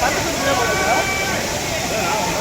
만들어 주려고